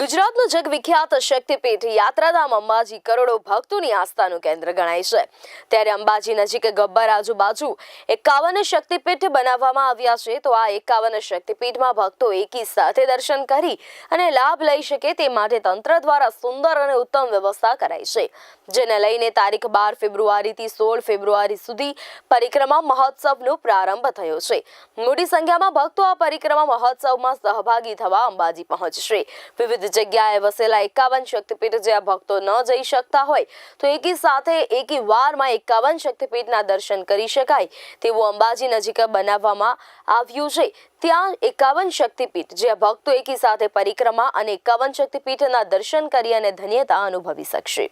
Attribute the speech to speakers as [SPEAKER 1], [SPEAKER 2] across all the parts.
[SPEAKER 1] ગુજરાતનું જગવિખ્યાત શક્તિપીઠ યાત્રાધામ અંબાજી કરોડો ભક્તોની આસ્થાનું કેન્દ્ર ગણાય છે. ત્યારે અંબાજી નજીક ગબ્બર આજુબાજુ એકાવન શક્તિપીઠ બનાવવામાં આવ્યા છે. તો આ એકાવન શક્તિપીઠમાં ભક્તો એકી સાથે દર્શન કરી અને લાભ લઈ શકે તે માટે તંત્ર દ્વારા સુંદર અને ઉત્તમ વ્યવસ્થા કરાઈ છે. જેને લઈને તારીખ બાર ફેબ્રુઆરીથી સોળ ફેબ્રુઆરી સુધી પરિક્રમા મહોત્સવનો પ્રારંભ થયો છે. મોટી સંખ્યામાં ભક્તો આ પરિક્રમા મહોત્સવમાં સહભાગી થવા અંબાજી પહોંચશે. વિવિધ જગ્યાએ વસેલા એકાવન શક્તિપીઠ જ્યાં ભક્તો ન જઈ શકતા હોય, તો એકી સાથે એકી વારમાં એકાવન શક્તિપીઠના દર્શન કરી શકાય તેવું અંબાજી નજીક બનાવવામાં આવ્યું છે. ત્યાં એકાવન શક્તિપીઠ જ્યાં ભક્તો એકી સાથે પરિક્રમા અને એકાવન શક્તિપીઠના દર્શન કરી અને ધન્યતા અનુભવી શકશે.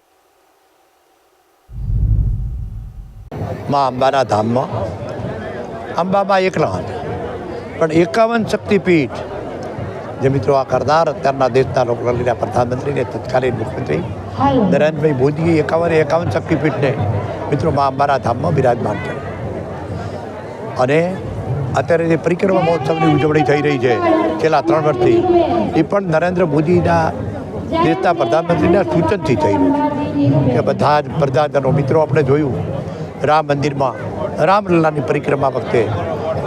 [SPEAKER 2] માં અંબાના ધામમાં. અંબામાં એકલા પણ એકાવન શક્તિપીઠ જે મિત્રો આ કરનાર અત્યારના દેશના લોકલાલીના પ્રધાનમંત્રીને તત્કાલીન મુખ્યમંત્રી નરેન્દ્રભાઈ મોદીએ એકાવન એકાવન શક્તિપીઠને મિત્રો મા અંબાના ધામમાં બિરાજમાન કર્યું. અને અત્યારે જે પરિક્રમા મહોત્સવની ઉજવણી થઈ રહી છે છેલ્લા ત્રણ વર્ષથી એ પણ નરેન્દ્ર મોદીના દેશના પ્રધાનમંત્રીના સૂચનથી થઈ રહ્યું કે બધા જ પ્રધાનજનો મિત્રો આપણે જોયું રામ મંદિરમાં રામલલ્લાની પરિક્રમા વખતે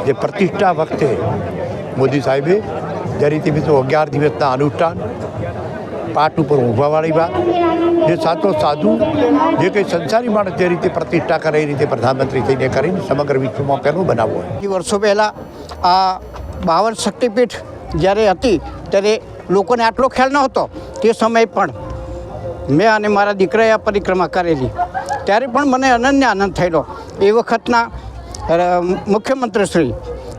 [SPEAKER 2] જે પ્રતિષ્ઠા વખતે મોદી સાહેબે જે રીતે મિત્રો અગિયાર દિવસના અનુષ્ઠાન પાઠ ઉપર ઊંઘવાવાળી વાત જે સાચો સાધુ જે કંઈ સંસારી માણસ જે રીતે પ્રતિષ્ઠા કરે એ રીતે પ્રધાનમંત્રી થઈને કરીને સમગ્ર વિશ્વમાં પહેલું બનાવવું હોય.
[SPEAKER 3] વર્ષો પહેલાં આ બાવન શક્તિપીઠ જ્યારે હતી ત્યારે લોકોને આટલો ખ્યાલ નહોતો. તે સમયે પણ મેં અને મારા દીકરાએ આ પરિક્રમા કરેલી. ત્યારે પણ મને અનન્ય આનંદ થયેલો. એ વખતના અ, મુખ્યમંત્રી શ્રી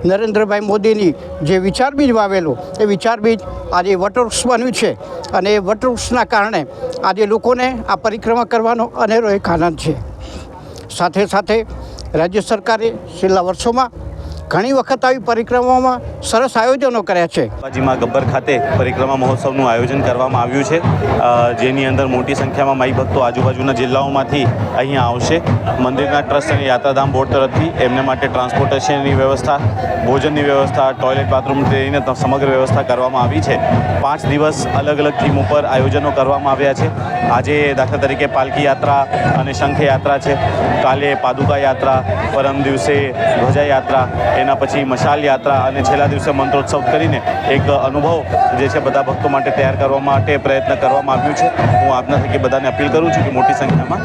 [SPEAKER 3] નરેન્દ્રભાઈ મોદીની જે વિચાર બીજ વાવેલું, એ વિચાર બીજ આજે વટવૃક્ષ બન્યું છે અને એ વટવૃક્ષના કારણે આજે લોકોને આ પરિક્રમા કરવાનો અનેરો એક આનંદ છે. સાથે સાથે રાજ્ય સરકારે છેલ્લા વર્ષોમાં ઘણી વખત આવી પરિક્રમામાં સરસ આયોજનો કર્યા છે.
[SPEAKER 4] અંબાજીમાં ગબ્બર ખાતે પરિક્રમા મહોત્સવનું આયોજન કરવામાં આવ્યું છે. જેની અંદર મોટી સંખ્યામાં માઈ ભક્તો આજુબાજુના જિલ્લાઓમાંથી અહીંયા આવશે. મંદિરના ટ્રસ્ટ અને યાત્રાધામ બોર્ડ તરફથી એમને માટે ટ્રાન્સપોર્ટેશનની વ્યવસ્થા, ભોજનની વ્યવસ્થા, ટોયલેટ, બાથરૂમ લઈને સમગ્ર વ્યવસ્થા કરવામાં આવી છે. પાંચ દિવસ અલગ અલગ થીમ ઉપર આયોજનો કરવામાં આવ્યા છે. આજે દાખલા તરીકે પાલકી યાત્રા અને શંખ યાત્રા છે. કાલે પાદુકા યાત્રા, પરમ દિવસે ધ્વજા યાત્રા એના પછી મશાલ યાત્રા અને છેલ્લા દિવસે મંત્રોત્સવ કરીને એક અનુભવ જે છે બધા ભક્તો માટે તૈયાર કરવા માટે પ્રયત્ન કરવામાં આવ્યું છે. હું આપના થકી બધાને અપીલ કરું છું કે મોટી સંખ્યામાં